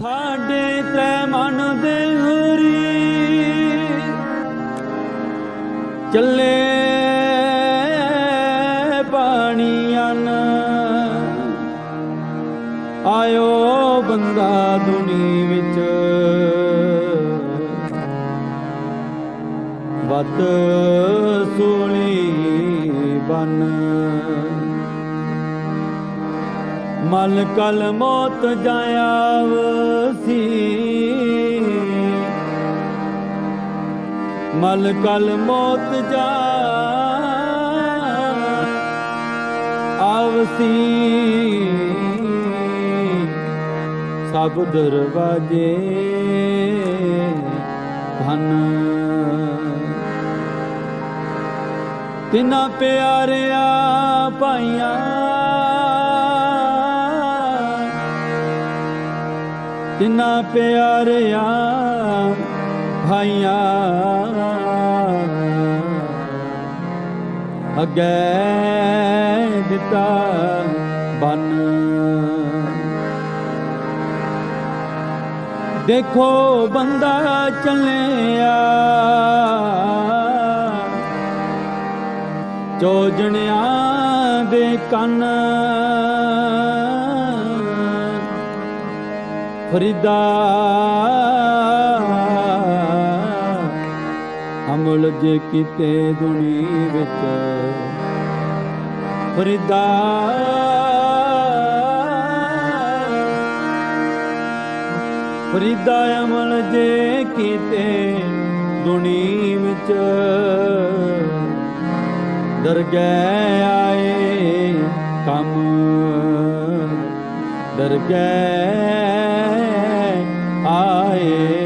ਸਾਡੇ ਤੈ ਮਨ ਦੇ ਹਰੀ ਚੱਲੇ ਪਾਣੀਆਂ ਆਇਓ ਬੰਦਾ ਦੁਨੀ ਵਿੱਚ। ਵਤ ਸੂਲੀ ਬਨ ਮਲ ਕਲ ਮੌਤ ਜਾਇਆਵਸੀ ਮਲ ਕਲ ਮੌਤ ਜਾ ਆਵਸੀ ਸਭ ਦਰਵਾਜੇ ਧਨ। ਤਿਨਾ ਪਿਆਰਿਆ ਭਾਈਆਂ ਤਿਨਾ ਪਿਆਰਿਆ ਭਾਈਆ। ਅੱਗੇ ਦਿੱਤਾ ਬਨ। ਦੇਖੋ ਬੰਦਾ ਚੱਲਿਆ। ਚੋਜਣਿਆਂ ਦੇ ਕੰਨ। ਫਰੀਦਾ ਅਮਲ ਜੇ ਕਿਤੇ ਦੁਨੀ ਵਿੱਚ। ਫਰੀਦਾ ਫਰੀਦਾ ਅਮਲ ਜੇ ਕਿਤੇ ਦੁਨੀ ਵਿੱਚ। ਦਰ ਆਏ ਕੰਮ। ਦਰ ਗਏ ਆਏ ਕੰਮ